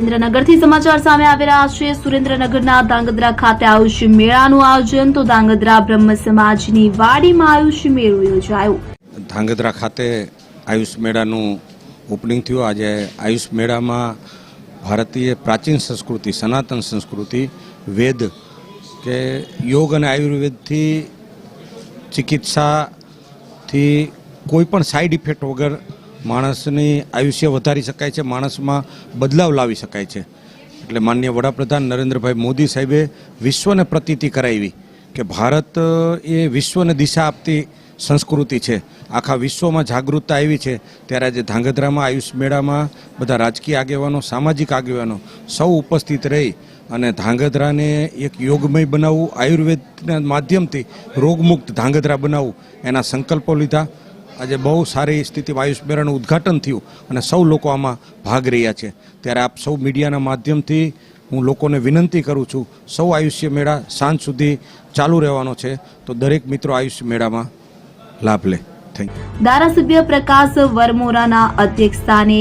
સુરેન્દ્રનગરથી સમાચાર સામે આવી રહ્યા છે. સુરેન્દ્રનગરના ધાંગધ્રા ખાતે આયુષ મેળાનું આયોજન, તો ધાંગધ્રા બ્રહ્મ સમાજની વાડીમાં આયુષ મેળો યોજાયો. ધાંગધ્રા ખાતે આયુષ મેળાનું ઓપનિંગ થયું. આજે આયુષ મેળામાં ભારતીય પ્રાચીન સંસ્કૃતિ, સનાતન સંસ્કૃતિ, વેદ કે યોગ અને આયુર્વેદથી ચિકિત્સાથી કોઈ પણ સાઈડ ઇફેક્ટ વગર માણસની આયુષ્ય વધારી શકાય છે, માણસમાં બદલાવ લાવી શકાય છે. એટલે માન્ય વડાપ્રધાન નરેન્દ્રભાઈ મોદી સાહેબે વિશ્વને પ્રતીતિ કરાવી કે ભારત એ વિશ્વને દિશા આપતી સંસ્કૃતિ છે. આખા વિશ્વમાં જાગૃતતા આવી છે. ત્યારે આજે ધાંગધ્રામાં, આયુષ મેળામાં બધા રાજકીય આગેવાનો, સામાજિક આગેવાનો સૌ ઉપસ્થિત રહી અને ધાંગધ્રાને એક યોગમય બનાવવું, આયુર્વેદના માધ્યમથી રોગમુક્ત ધાંગધ્રા બનાવવું એના સંકલ્પો લીધા. આજે બહુ સારી સ્થિતિમાં આયુષ મેળાનું ઉદ્ઘાટન થયું અને સૌ લોકો આમાં ભાગ રહ્યા છે. ત્યારે આપ સૌ મીડિયાના માધ્યમથી હું લોકોને વિનંતી કરું છું સૌ આયુષ્ય મેળા સાંજ સુધી ચાલુ રહેવાનો છે. તો દરેક મિત્રો આયુષ્ય મેળામાં લાભ લે. થેન્ક યુ ધારાસભ્ય પ્રકાશ વરમોરાના અધ્યક્ષસ્થાને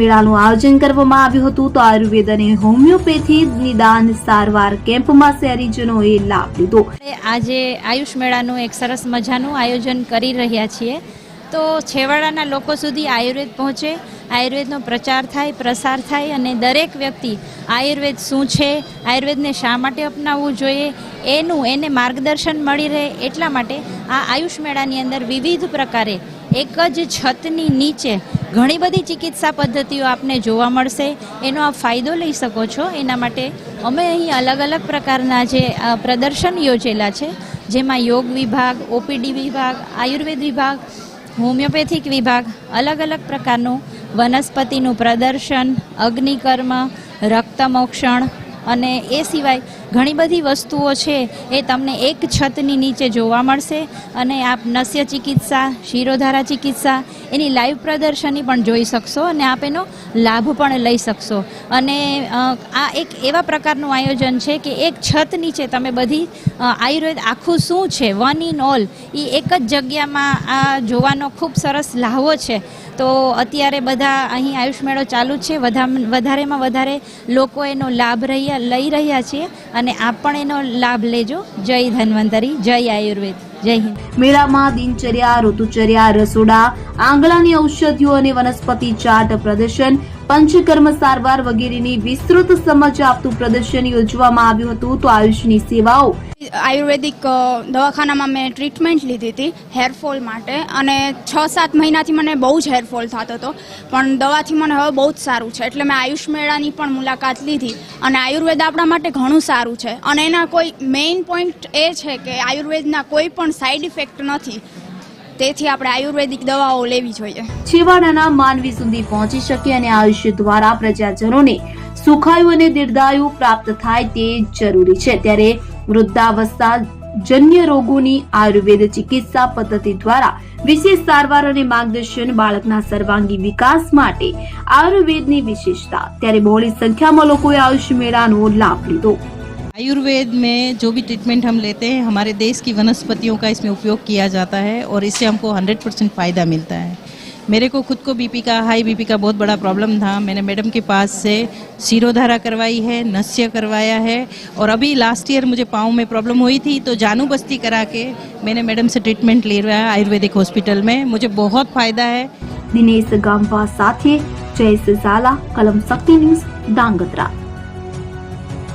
મેળાનું આયોજન કરવામાં આવ્યું હતું. તો આયુર્વેદ અને હોમિયોપેથી નિદાન સારવાર કેમ્પમાં શહેરીજનોએ લાભ લીધો. આજે આયુષ મેળાનું એક સરસ મજાનું આયોજન કરી રહ્યા છીએ. તો છેવાડાના લોકો સુધી આયુર્વેદ પહોંચે, આયુર્વેદનો પ્રચાર થાય, પ્રસાર થાય અને દરેક વ્યક્તિ આયુર્વેદ શું છે, આયુર્વેદને શા માટે અપનાવવું જોઈએ, એનું એને માર્ગદર્શન મળી રહે એટલા માટે આ આયુષ મેળાની અંદર વિવિધ પ્રકારે એક જ છતની નીચે ઘણી બધી ચિકિત્સા પદ્ધતિઓ આપને જોવા મળશે. એનો આપ ફાયદો લઈ શકો છો. એના માટે અમે અહીં અલગ અલગ પ્રકારના જે પ્રદર્શન યોજેલા છે, જેમાં યોગ વિભાગ, ઓપીડી વિભાગ, આયુર્વેદ વિભાગ હોમિયોપેથિક વિભાગ અલગ અલગ પ્રકારનું વનસ્પતિનું પ્રદર્શન અગ્નિકર્મ રક્તમોક્ષણ અને એ સિવાય ઘણી બધી વસ્તુઓ છે એ તમને એક છતની નીચે જોવા મળશે અને આપ નસ્ય ચિકિત્સા, શિરોધારા ચિકિત્સા, એની લાઈવ પ્રદર્શની પણ જોઈ શકશો અને આપ એનો લાભ પણ લઈ શકશો. અને આ એક એવા પ્રકારનું આયોજન છે કે એક છત નીચે તમે બધી આયુર્વેદ આખું શું છે, વન ઇન ઓલ એ એક જ જગ્યામાં આ જોવાનો ખૂબ સરસ લાહવો છે. તો અત્યારે બધા અહીં આયુષ મેળો ચાલુ છે. વધારેમાં વધારે લોકો એનો લાભ રહ્યા, લઈ રહ્યા છે. અને આપ પણ એનો લાભ લેજો. જય ધન્વંતરી, જય આયુર્વેદ. જય હિન્દ. મેળામાં દિનચર્યા, ઋતુચર્યા, રસોડા, આંગણાની ઔષધિઓ અને વનસ્પતિ ચાર્ટ પ્રદર્શન પંચકર્મ સારવાર વગેરેની વિસ્તૃત સમજ આપતું પ્રદર્શન યોજવામાં આવ્યું હતું તો આયુષની સેવાઓ. આયુર્વેદિક દવાખાનામાં મેં ટ્રીટમેન્ટ લીધી હતી હેરફોલ માટે અને છ સાત મહિનાથી મને બહુ જ હેરફોલ થતો હતો. પણ દવાથી મને હવે બહુ જ સારું છે. એટલે મેં આયુષ મેળાની પણ મુલાકાત લીધી અને આયુર્વેદ આપણા માટે ઘણું સારું છે. અને એના કોઈ મેઇન પોઈન્ટ એ છે કે આયુર્વેદના કોઈ પણ સાઈડ ઇફેક્ટ નથી. તેથી આપણે આયુર્વેદિક દવાઓ લેવી જોઈએ. છેવાડાના માનવી સુધી પહોંચી શકે અને આયુષ્ય દ્વારા પ્રજાજનોને સુખાયુ અને દીર્ઘાયુ પ્રાપ્ત થાય તે જરૂરી છે. ત્યારે વૃદ્ધાવસ્થા જન્ય રોગોની આયુર્વેદ ચિકિત્સા પદ્ધતિ દ્વારા વિશેષ સારવાર અને માર્ગદર્શન બાળકના સર્વાંગી વિકાસ માટે આયુર્વેદની વિશેષતા. ત્યારે બહોળી સંખ્યામાં લોકોએ આયુષ મેળાનો લાભ લીધો. आयुर्वेद में जो भी ट्रीटमेंट हम लेते हैं, हमारे देश की वनस्पतियों का इसमें उपयोग किया जाता है और इससे हमको 100 परसेंट फ़ायदा मिलता है। मेरे को खुद को बीपी का हाई बीपी का बहुत बड़ा प्रॉब्लम था। मैंने मैडम के पास से सिरोधारा करवाई है, नस्य करवाया है और अभी लास्ट ईयर मुझे पाँव में प्रॉब्लम हुई थी तो जानू बस्ती करा के मैंने मैडम से ट्रीटमेंट ले रहा है आयुर्वेदिक हॉस्पिटल में। मुझे बहुत फ़ायदा है। दिनेश गाँव साथी जय सिला कलम शक्ति न्यूज़ दांगतरा